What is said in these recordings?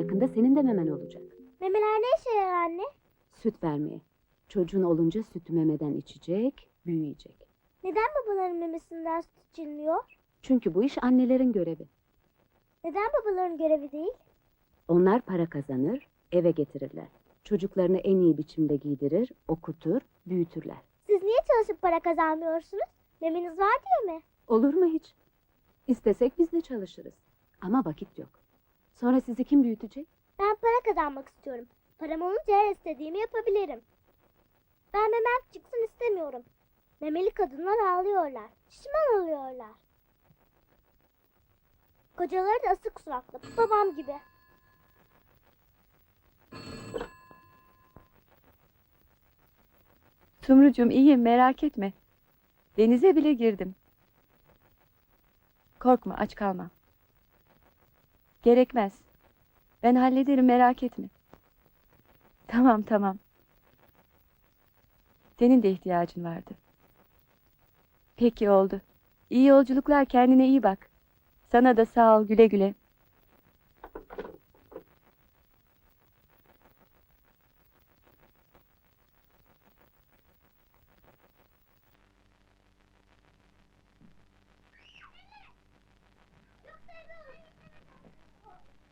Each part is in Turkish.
yakında senin de memen olacak. Memeler ne işe yarar anne? Süt vermeye. Çocuğun olunca sütü memeden içecek, büyüyecek. Neden babaların memesinden süt içilmiyor? Çünkü bu iş annelerin görevi. Neden babaların görevi değil? Onlar para kazanır, eve getirirler. Çocuklarını en iyi biçimde giydirir, okutur, büyütürler. Siz niye çalışıp para kazanmıyorsunuz? Memeniz var diye mi? Olur mu hiç? İstesek biz de çalışırız. Ama vakit yok. Sonra sizi kim büyütecek? Ben para kazanmak istiyorum. Param olunca her istediğimi yapabilirim. Ben memem çıksın istemiyorum. Memeli kadınlar ağlıyorlar. Şişman oluyorlar. Kocaları da asık suratlı. Babam gibi. Sumrucuğum iyiyim merak etme. Denize bile girdim. Korkma aç kalma. Gerekmez. Ben hallederim merak etme. Tamam tamam. Senin de ihtiyacın vardı. Peki oldu. İyi yolculuklar kendine iyi bak. Sana da sağ ol güle güle.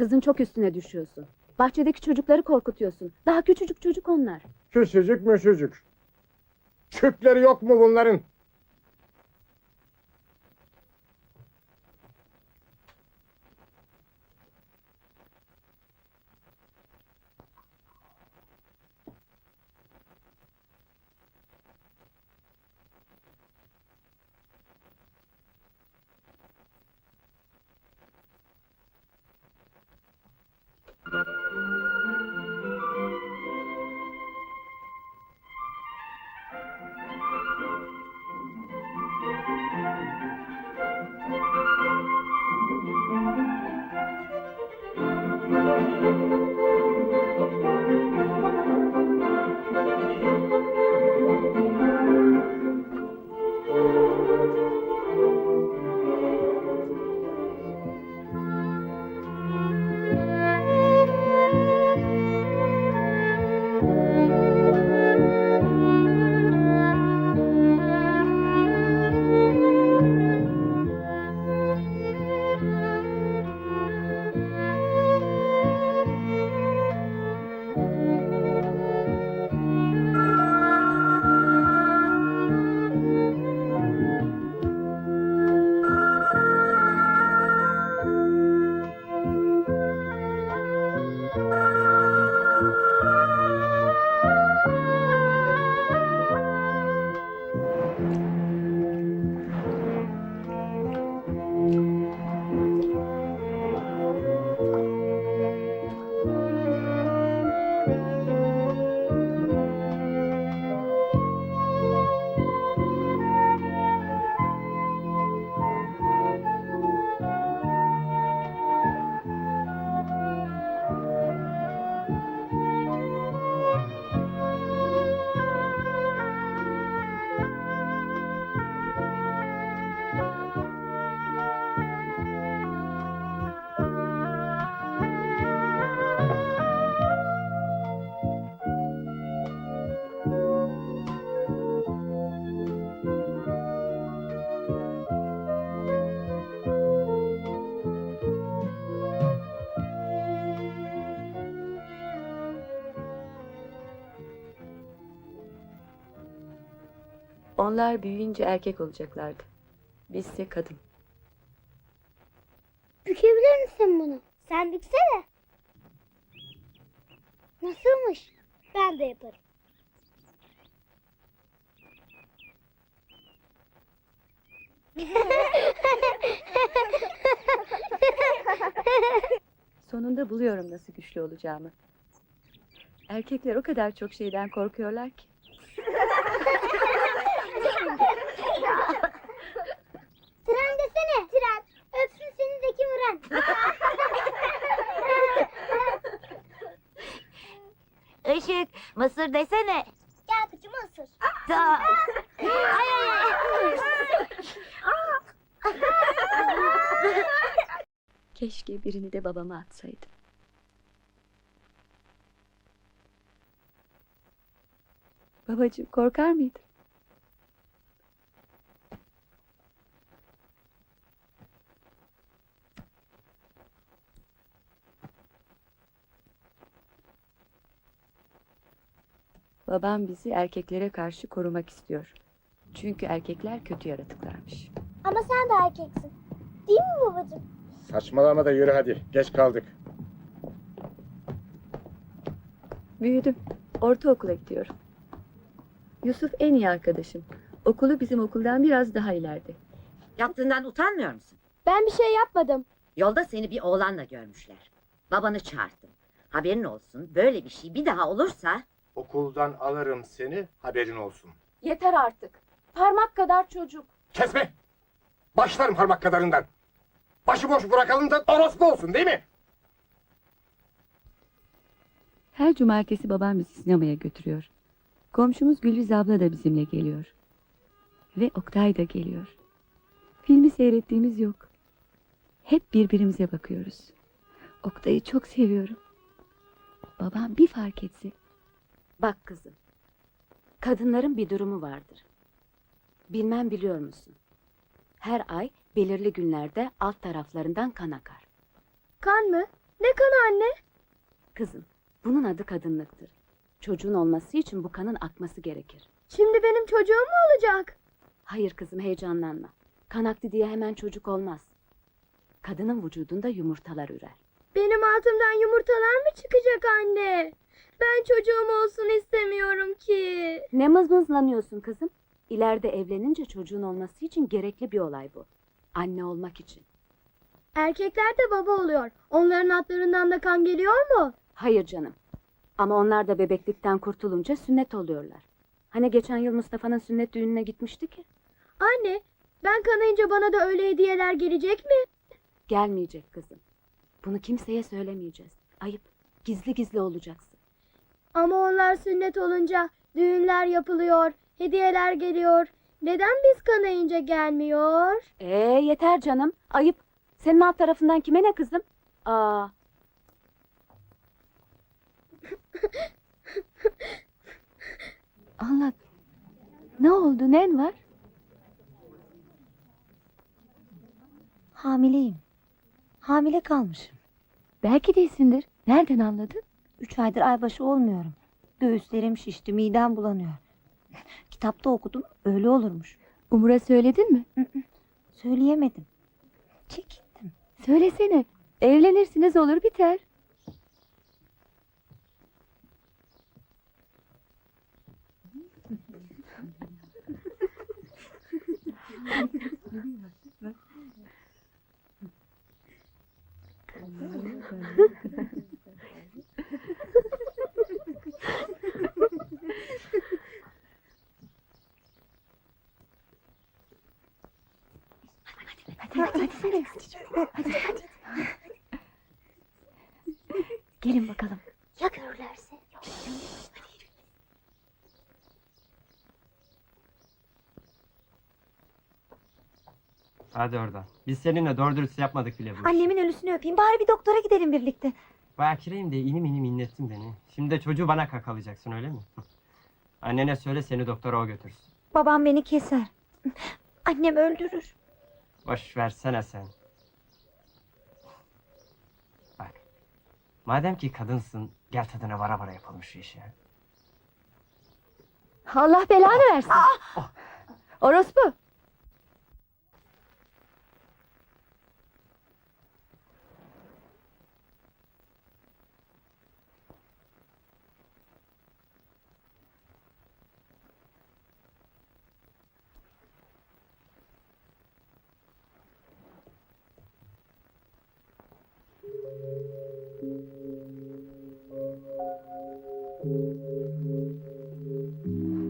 Kızın çok üstüne düşüyorsun. Bahçedeki çocukları korkutuyorsun. Daha küçücük çocuk onlar. Küçücük müçücük. Küpleri yok mu bunların? Onlar büyüyünce erkek olacaklardı. Bizse kadın. Bükebilir misin bunu? Sen büksene. Nasılmış? Ben de yaparım. Sonunda buluyorum nasıl güçlü olacağımı. Erkekler o kadar çok şeyden korkuyorlar ki. Mısır desene. Gel kıçımı ısır. Ta. Ay ay ay. Keşke birini de babama atsaydım. Babacığım korkar mıydın? Babam bizi erkeklere karşı korumak istiyor. Çünkü erkekler kötü yaratıklarmış. Ama sen de erkeksin. Değil mi babacığım? Saçmalama da yürü hadi. Geç kaldık. Büyüdüm. Ortaokula gidiyorum. Yusuf en iyi arkadaşım. Okulu bizim okuldan biraz daha ileride. Yaptığından utanmıyor musun? Ben bir şey yapmadım. Yolda seni bir oğlanla görmüşler. Babanı çağırdım. Haberin olsun böyle bir şey bir daha olursa Okuldan alırım seni, haberin olsun. Yeter artık. Parmak kadar çocuk. Kesme! Başlarım parmak kadarından. Başıboş bırakalım da orospu olsun değil mi? Her cumartesi babam bizi sinemaya götürüyor. Komşumuz Gülriz abla da bizimle geliyor. Ve Oktay da geliyor. Filmi seyrettiğimiz yok. Hep birbirimize bakıyoruz. Oktay'ı çok seviyorum. Babam bir fark etse Bak kızım. Kadınların bir durumu vardır. Bilmem biliyor musun? Her ay belirli günlerde alt taraflarından kan akar. Kan mı? Ne kanı anne? Kızım, bunun adı kadınlıktır. Çocuğun olması için bu kanın akması gerekir. Şimdi benim çocuğum mu olacak? Hayır kızım heyecanlanma. Kan aktı diye hemen çocuk olmaz. Kadının vücudunda yumurtalar ürer. Benim altımdan yumurtalar mı çıkacak anne? Ben çocuğum olsun istemiyorum ki. Ne mızmızlanıyorsun kızım? İleride evlenince çocuğun olması için gerekli bir olay bu. Anne olmak için. Erkekler de baba oluyor. Onların atlarından da kan geliyor mu? Hayır canım. Ama onlar da bebeklikten kurtulunca sünnet oluyorlar. Hani geçen yıl Mustafa'nın sünnet düğününe gitmişti ki? Anne, ben kanayınca bana da öyle hediyeler gelecek mi? Gelmeyecek kızım. Bunu kimseye söylemeyeceğiz. Ayıp. Gizli gizli olacaksın. Ama onlar sünnet olunca düğünler yapılıyor, hediyeler geliyor. Neden biz kanayınca gelmiyor? Ee yeter canım. Ayıp. Senin alt tarafından kime ne kızım? Aa, anlat. Ne oldu? Nen var? hamileyim. Hamile kalmışım. Belki değilsindir. Nereden anladın? Üç aydır aybaşı olmuyorum. Göğüslerim şişti, midem bulanıyor. Kitapta okudum, öyle olurmuş. Umur'a söyledin mi? Söyleyemedim. Çekindim. Söylesene. Evlenirsiniz olur biter. Hadi oradan. Biz seninle doğru dürüst yapmadık bile bu. Annemin ölüsünü öpeyim, bari bir doktora gidelim birlikte. Bakireyim de inim inim inlettin beni. Şimdi de çocuğu bana kakalayacaksın öyle mi? Annene söyle seni doktora o götürsün. Babam beni keser. Annem öldürür. Boş versene sen. Bak. Madem ki kadınsın gel tadına vara vara yapalım şu işi. Allah belanı versin. Orospu.